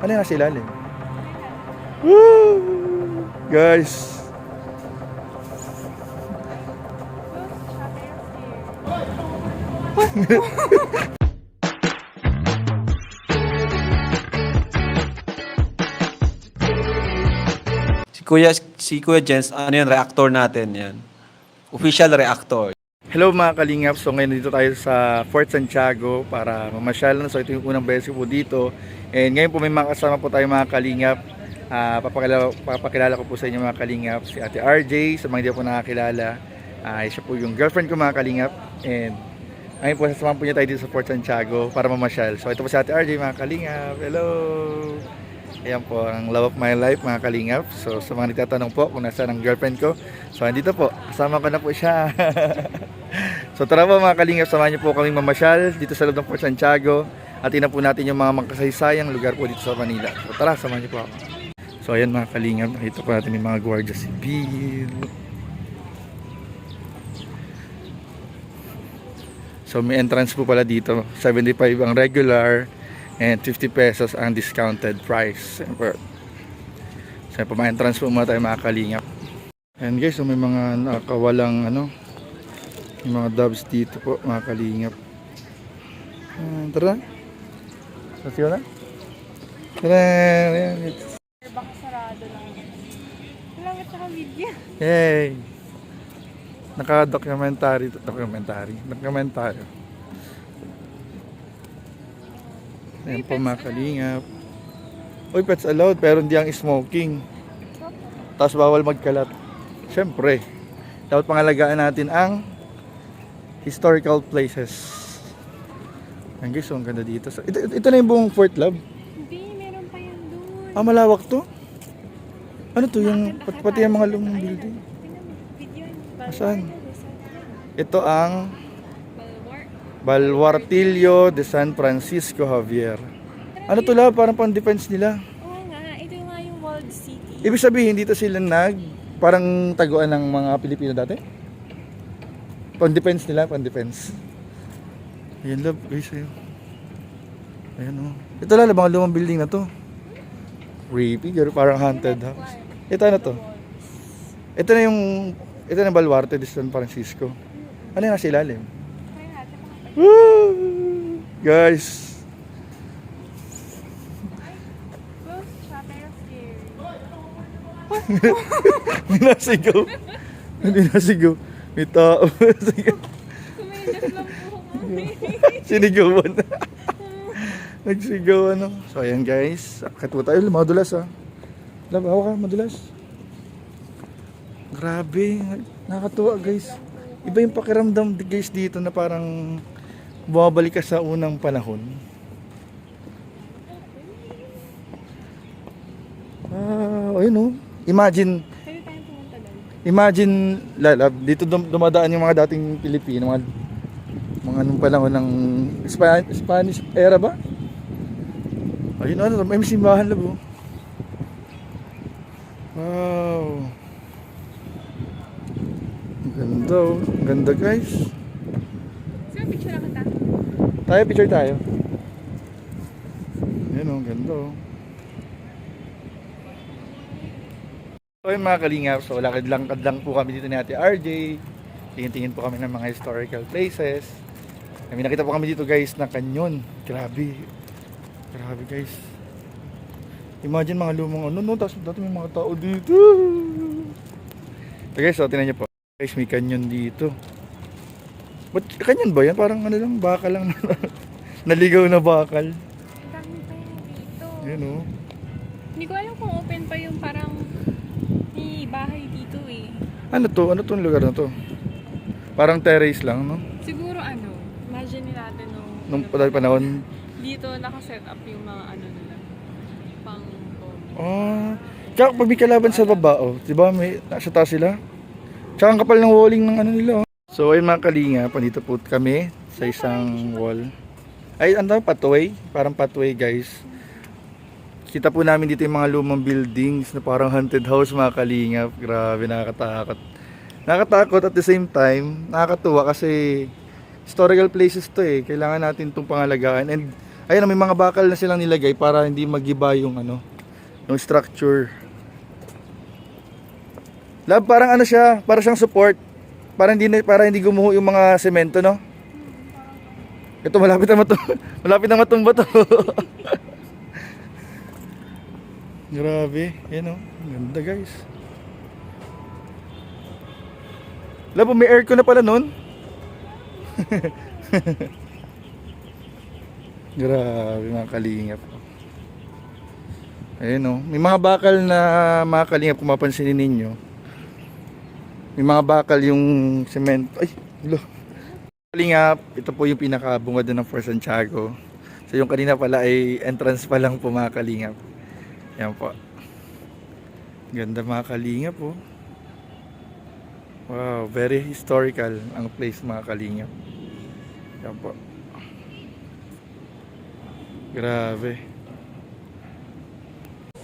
Ano yung nasa ilalim? Woo! Guys, Si Kuya, si Kuya Jens, ano yan, reactor natin yan. Official reactor. Hello mga kalingap, so ngayon dito tayo sa Fort Santiago para mamasyal. So ito yung unang beses ko po dito. And ngayon po may mga kasama po tayo mga kalingap. Ah, papakilala, papakilala ko po sa inyo mga kalingap si Ate RJ, sa mga hindi po nakakilala. Ah, siya po yung girlfriend ko mga kalingap. And ngayon po sasamahan po niya tayo dito sa Fort Santiago para mamasyal. So ito po si Ate RJ mga kalingap. Hello! Ayan po, ang love of my life mga kalingap. So sa mga nagtatanong po kung nasaan ang girlfriend ko. So andito po, kasama ko na po siya. so tara po mga kalingap, samahan niyo po kaming mamasyal dito sa loob ng Fort Santiago. At ina po natin yung mga magkasaysayang lugar po dito sa Manila. So tara, samahan niyo po ako. So ayan mga kalingap, nakita po natin yung mga gwardiya civil. So may entrance po pala dito, 75 ang regular and 50 pesos ang discounted price. So may entrance po muna tayo mga kalingap. And guys, so may mga nakawalang ano, may mga doves dito po mga kalingap. Uh, tara. Let's go na. Baka sarado lang. Kailangan tsaka video. Yay! Naka-documentary, documentary, documentary. Ayan po mga kalingap. Uy, pets allowed, pero hindi ang smoking. Tapos bawal magkalat. Siyempre, dapat pangalagaan natin ang historical places. Ang guys, so ang ganda dito. So, Ito, ito na yung buong Fort Love. Hindi, meron pa yan doon. Ah, malawak to? Ano to? Yung, pati, pati yung mga lumang building. Saan? Ito ang Balwar. Balwartillo de San Francisco Javier. Ano to la? Parang pang defense nila. Oo nga, ito nga yung walled city. Ibig sabihin dito sila nag parang taguan ng mga Pilipino dati? Pang defense nila, pang defense. Ayan love, guys. Ayun. Ayan o. Ito lala, mga lumang building na to. Creepy, parang haunted house. Ito ano to? Ito na yung, ito na Baluarte de San Francisco. Ano yung nasa ilalim? Woo! Guys. May nasigaw. Hindi nasigaw. May tao. Kumilos lang. Sinigawan. Nagsigaw ano. So ayan guys. Akit po tayo. Madulas ah. Lab, hawak ka. Madulas. Grabe. Nakakatuwa guys. Iba yung pakiramdam guys dito na parang bumabalik ka sa unang panahon. Ah, ayun oh. Imagine. Imagine, lalab, dito dum- dumadaan yung mga dating Pilipino, mga mga nung panahon ng Spa- Spanish era ba? Ayun ano, may simbahan labo. Wow. Ang Ganda oh. Ganda guys. Sino picture na kita? Tayo, picture tayo. Yan oh, ang ganda oh. So yun mga kalingap, so lakad-langkad lang po kami dito ni Ate RJ. Tingin-tingin po kami ng mga historical places. Kami nakita po kami dito guys na kanyon. Grabe. Grabe guys. Imagine mga lumang ano no, tapos dati may mga tao dito. So guys, so tingnan niyo po. Guys, may kanyon dito. Ba't kanyon ba yan? Parang ano lang, bakal lang. Naligaw na bakal. Ang dami pa yan dito. Yan oh. Hindi ko alam kung open pa yung parang may bahay dito eh. Ano to? Ano tong lugar na to? Parang terrace lang, no? Siguro nung dahil panahon. dito nakaset up yung mga ano nila. Pang Ah. Tsaka pag may kalaban sa baba, oh. Di ba may nasa taas sila? Tsaka ang kapal ng walling ng ano nila, oh. So, ayun mga kalinga, pandito po kami sa isang wall. Ay, ano, pathway. Parang pathway, guys. Kita po namin dito yung mga lumang buildings na parang haunted house mga kalinga. Grabe, nakakatakot. Nakakatakot at the same time, nakakatuwa kasi historical places to eh. Kailangan natin itong pangalagaan. And Ayun, may mga bakal na silang nilagay para hindi magiba yung ano, yung structure. Lab, parang ano siya, para siyang support. Para hindi para hindi gumuho yung mga semento, no? Ito malapit na matum malapit na matumba to. Grabe, yan oh. Ganda guys. Labo, may aircon na pala nun. Grabe mga kalingap. Ayun oh. May mga bakal na mga kalingap kung mapansinin ninyo. May mga bakal yung semento. Ay, lo. Kalingap, ito po yung pinakabungad ng Fort Santiago. So yung kanina pala ay entrance pa lang po mga kalingap. Yan po. Ganda mga kalingap po. Wow, very historical ang place mga kalingap. Yan po. Grabe.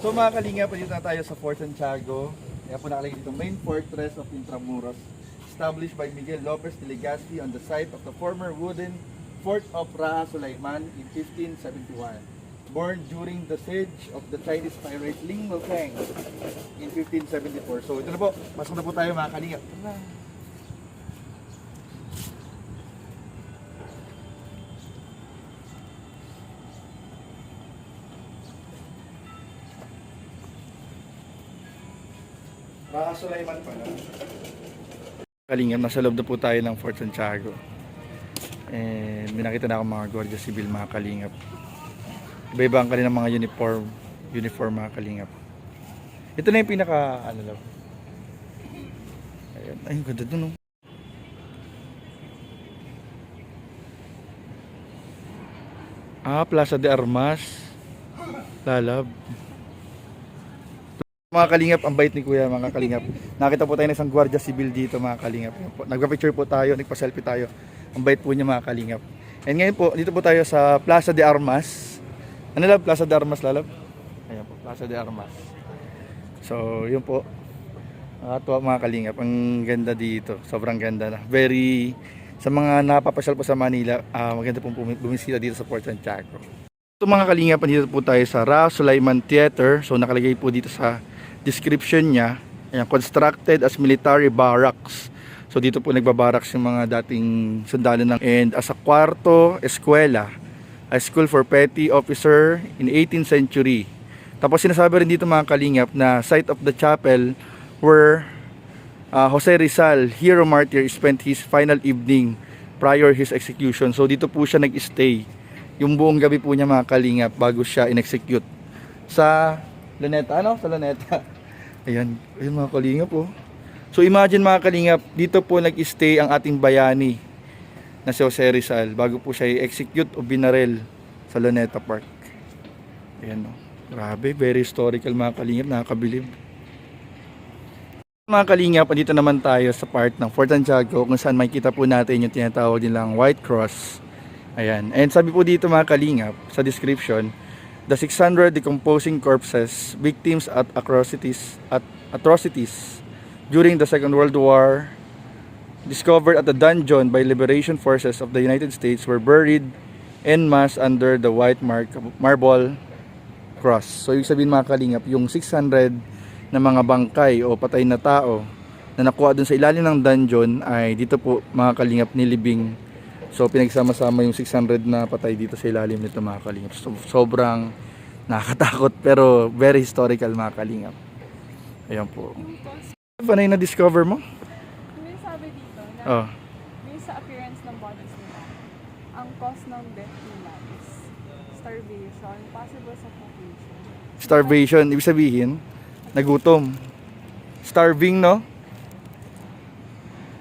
So mga kalingap, dito na tayo sa Fort Santiago. Kaya po nakalagay dito, Main Fortress of Intramuros. Established by Miguel Lopez de Legazpi on the site of the former wooden fort of Raha Sulaiman in 1571. Born during the siege of the Chinese pirate Ling Mulkang in 1574. So ito na po, pasok na po tayo mga kalingap. Tara. Raha Sulaiman pala. Kalingap, nasa loob na po tayo ng Fort Santiago. And may nakita na ako mga Guardia Civil mga kalingap. Iba-iba ang kanilang mga uniform, uniform mga kalingap. Ito na yung pinaka, ano lang. Ayan, ay, ganda dun oh. Ah, Plaza de Armas. Lalab. Mga kalingap, ang bait ni Kuya, mga kalingap. Nakita po tayo ng isang gwardiya civil dito, mga kalingap. Nagpa-picture po tayo, nagpa-selfie tayo. Ang bait po niya, mga kalingap. And ngayon po, dito po tayo sa Plaza de Armas. Ano lang, Plaza de Armas, lalab? Ayan po, Plaza de Armas. So, yun po. Nakatuwa mga kalingap. Ang ganda dito. Sobrang ganda na. Very, sa mga napapasyal po sa Manila, ah, maganda pong bumi- bumisita dito sa Port Santiago. Ito mga kalingap, dito po tayo sa Ra Sulaiman Theater. So nakalagay po dito sa description niya, ayan, constructed as military barracks. So dito po nagbabarracks yung mga dating sundalo ng and as a kwarto eskwela, a school for petty officer in 18th century. Tapos sinasabi rin dito mga kalingap na site of the chapel where uh, Jose Rizal, hero martyr, spent his final evening prior his execution. So dito po siya nag-stay. Yung buong gabi po niya mga kalingap bago siya in-execute sa Luneta. Ano? Sa Luneta. Ayan, ayun mga kalingap po. So imagine mga kalingap, dito po nag-stay ang ating bayani na si Jose Rizal bago po siya i-execute o binarel sa Luneta Park. Ayan o. Grabe, very historical mga kalingap, nakakabilib. Mga kalingap, dito naman tayo sa part ng Fort Santiago kung saan makikita po natin yung tinatawag nilang White Cross. Ayan. And sabi po dito mga kalingap, sa description, the 600 decomposing corpses, victims at atrocities, at atrocities during the Second World War, discovered at the dungeon by liberation forces of the United States were buried en masse under the white mark, marble cross. So, ibig sabihin mga kalingap, yung 600 na mga bangkay o patay na tao na nakuha dun sa ilalim ng dungeon ay dito po mga kalingap nilibing. So, pinagsama-sama yung 600 na patay dito sa ilalim nito mga kalingap. So, sobrang nakakatakot pero very historical mga kalingap. Ayan po. Ano yung na-discover mo? may sabi dito na Oh. based sa appearance ng bodies nila, ang cause ng death nila is starvation, possible suffocation. Starvation, ibig sabihin, nagutom. Starving, no?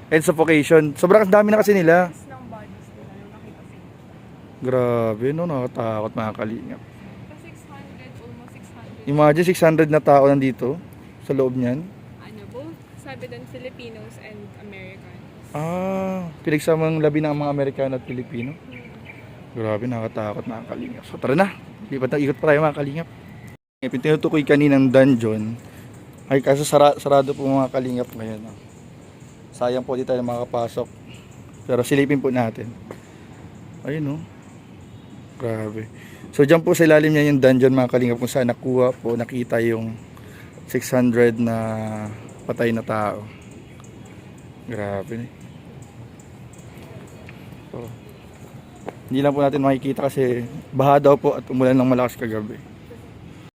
And suffocation. Sobrang dami na kasi nila. Cause ng bodies nila nung nakita sila. Grabe, no? Nakatakot mga kalingap. Kasi 600, almost 600. Imagine 600 na tao nandito sa loob niyan. ano, both sabi doon Filipinos and Americans. Ah, pinagsamang labi ng mga Amerikano at Pilipino. Grabe, nakakatakot mga kalingap. So tara na, lipat na ikot pa tayo mga kalingap. Eh, Tinutukoy kaninang dungeon. Ay, kaso sara, sarado po mga kalingap ngayon. ah. Sayang po di tayo makakapasok. Pero silipin po natin. Ayun oh. Grabe. So dyan po sa ilalim niya yung dungeon mga kalingap kung saan nakuha po, nakita yung 600 na patay na tao. Grabe. So, hindi lang po natin makikita kasi baha daw po at umulan ng malakas kagabi.